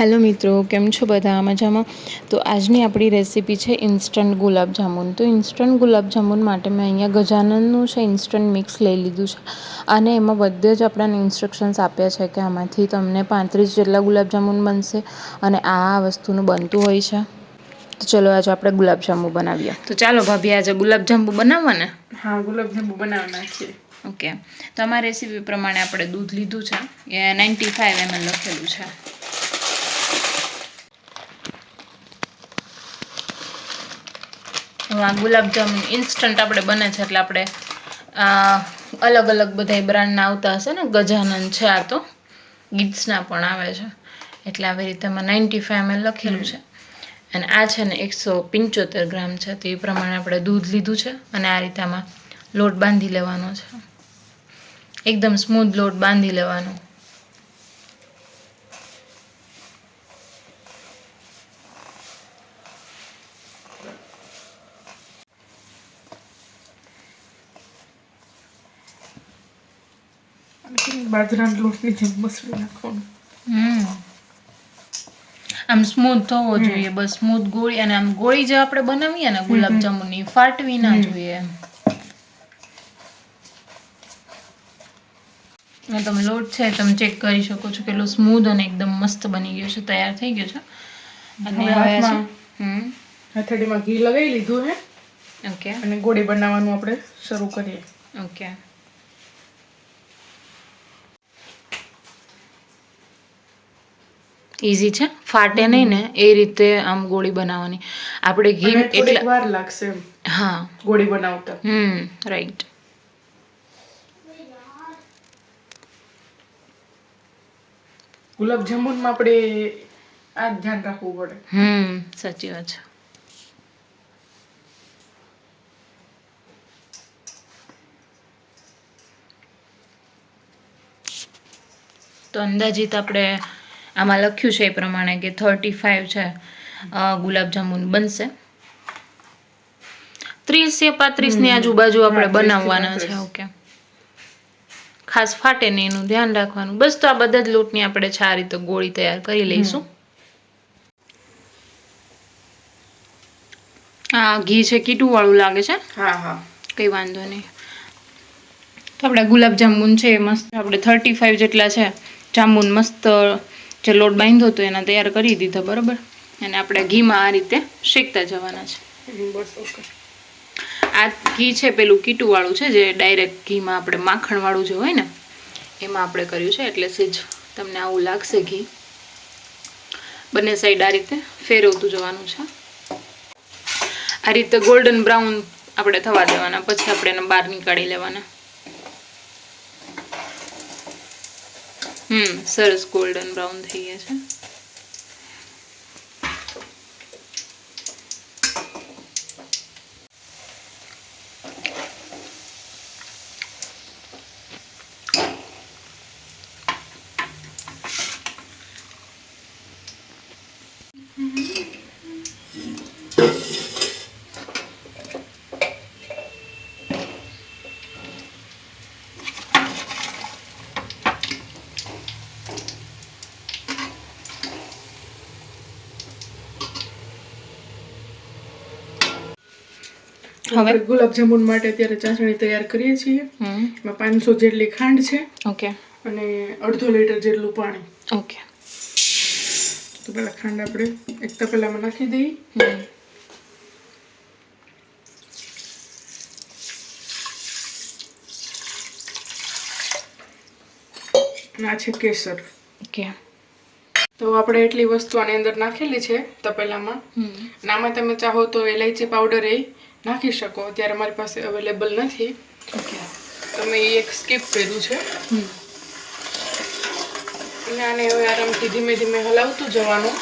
Hello મિત્રો કેમ છો બધા? મજામાં? તો આજની આપણી રેસીપી છે ઇન્સ્ટન્ટ ગુલાબજાંબુન તો ઇન્સ્ટન્ટ ગુલાબજાંબુન માટે મેં અહીંયા ગજાનનનું છે ઇન્સ્ટન્ટ મિક્સ લઈ લીધું છે. અને એમાં બધે જ આપણને ઇન્સ્ટ્રક્શન્સ આપ્યા છે કે આમાંથી તમને પાંત્રીસ જેટલા ગુલાબજાંબુન બનશે અને આ આ વસ્તુનું બનતું હોય છે. તો ચલો આજે આપણે ગુલાબજાંબુ બનાવીએ. તો ચાલો ભાભી આજે ગુલાબજાંબુ બનાવવાને? હા ગુલાબજાંબુ બનાવવાના છે. ઓકે. તો અમારી રેસીપી પ્રમાણે આપણે દૂધ લીધું છે. એ નાઇન્ટી ફાઇવ એમએલ લખેલું છે. આ ગુલાબજાંબુ ઇન્સ્ટન્ટ આપણે બને છે એટલે આપણે અલગ અલગ બધા બ્રાન્ડના આવતા હશે ને ગજાનંદ છે આ તો. ગીટ્સના પણ આવે છે. એટલે આવી રીતે એમાં નાઇન્ટી ફાઈવ એમ લખેલું છે. અને આ છે ને એકસો પંચોતેર ગ્રામ છે, તો એ પ્રમાણે આપણે દૂધ લીધું છે અને આ રીતે આમાં લોટ બાંધી લેવાનો છે. એકદમ સ્મૂથ લોટ બાંધી લેવાનો. બાજરાના લોટની જેમ મસળી નાખવાનું. હમ. આમ સ્મૂથ થવો જોઈએ બસ સ્મૂથ ગોળી અને આમ ગોળી જે આપણે બનાવીએ ને ગુલાબજાંબુની ફાટવી ના જોઈએ અને તમે લોટ છે તમે ચેક કરી શકો છો કેટલો સ્મૂથ અને એકદમ મસ્ત બની ગયો છે તૈયાર થઈ ગયો છે. અને હવે હથેળીમાં ઘી લગાવી લીધું હે. ઓકે અને ગોળી બનાવવાનું આપણે શરૂ કરીએ. ઓકે ઇઝી છે. ફાટે નહીં ને એ રીતે આમ ગોળી બનાવવાની. આપણે ઘી એટલે વાર લાગશે હા. ગોળી બનાવતા. હમ રાઈટ ગુલાબજાંબુનમાં આપણે આ ધ્યાન રાખવું પડે. હમ સાચી વાત છે. તો અંદાજિત આપણે આમાં લખ્યું છે એ પ્રમાણે કે થર્ટી ફાઈવ છે ગુલાબજાંબુ બનશે. ત્રીસ કે પાંત્રીસની આજુબાજુ આપણે હા, 30 થી બનાવવાના છે ઓકે. ખાસ ફાટે નહીં એનું ધ્યાન રાખવાનું. બસ તો આ બધા જ લોટની આપણે છે આ રીતે ગોળી તૈયાર કરી લઈશું. આ ઘી છે કીટું વાળું લાગે છે? હા હા. કંઈ વાંધો નહીં. તો આપણે ગુલાબજાંબુન છે મસ્ત. આપણે થર્ટી ફાઈવ જેટલા છે જાંબુન મસ્ત જે લોટ બાંધ્યો હતો એના તૈયાર કરી દીધા, બરાબર? અને આપણે ઘીમાં આ રીતે શેકતા જવાના છે. આ ઘી છે પેલું કીટુંવાળું છે, જે ડાયરેક્ટ ઘીમાં આપણે માખણવાળું જે હોય ને, એમાં આપણે કર્યું છે, એટલે સેજ. તમને આવું લાગશે ઘી. બંને સાઈડ આ રીતે ફેરવતું જવાનું છે. આ રીતે ગોલ્ડન બ્રાઉન આપણે થવા દેવાના, પછી આપણે એને બહાર નીકાળી લેવાના. હમ સરસ ગોલ્ડન બ્રાઉન થઈ ગયા છે. હવે? ગુલાબજાંબુ માટે અત્યારે ચાસણી તૈયાર કરીએ છીએ. એમાં પાંચસો જેટલી ખાંડ છે ઓકે. અને અડધો લીટર જેટલું પાણી. ઓકે. તો પેલા ખાંડ આપણે એક તપેલામાં નાખી દઈએ. ના આ છે કેસર. ઓકે. તો આપણે એટલી વસ્તુ આની અંદર નાખેલી છે તપેલામાં. નામાં તમે ચાહો તો એલાયચી પાવડર એ નાખી શકો અત્યારે મારી પાસે અવેલેબલ નથી. તમે એ એક સ્કીપ કર્યું છે. અને આને હવે આરામથી ધીમે ધીમે હલાવતું જવાનું.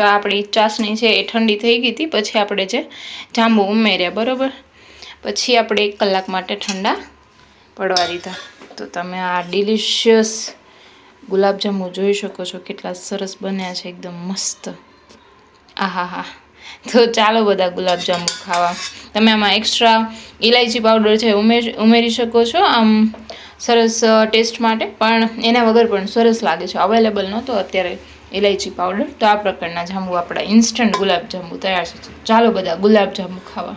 તો આપણી ચાસણી છે એ ઠંડી થઈ ગઈ હતી, પછી આપણે જે જાંબુ ઉમેર્યા, બરાબર? પછી આપણે એક કલાક માટે ઠંડા પડવા દીધા. તો તમે આ ડિલિશિયસ ગુલાબજાંબુ જોઈ શકો છો, કેટલા સરસ બન્યા છે, એકદમ મસ્ત. આહા હા તો ચાલો બધા ગુલાબજાંબુ ખાવા. તમે આમાં એક્સ્ટ્રા ઇલાયચી પાવડર છે ઉમેર, ઉમેરી શકો છો, આમ સરસ ટેસ્ટ માટે. પણ એના વગર પણ સરસ લાગે છે. અવેલેબલ નહોતો અત્યારે. ઇલાયચી પાવડર તો આ પ્રકારના જાંબુ આપણા ઇન્સ્ટન્ટ ગુલાબજાંબુ તૈયાર છે. ચાલો બધા ગુલાબજાંબુ ખાવા.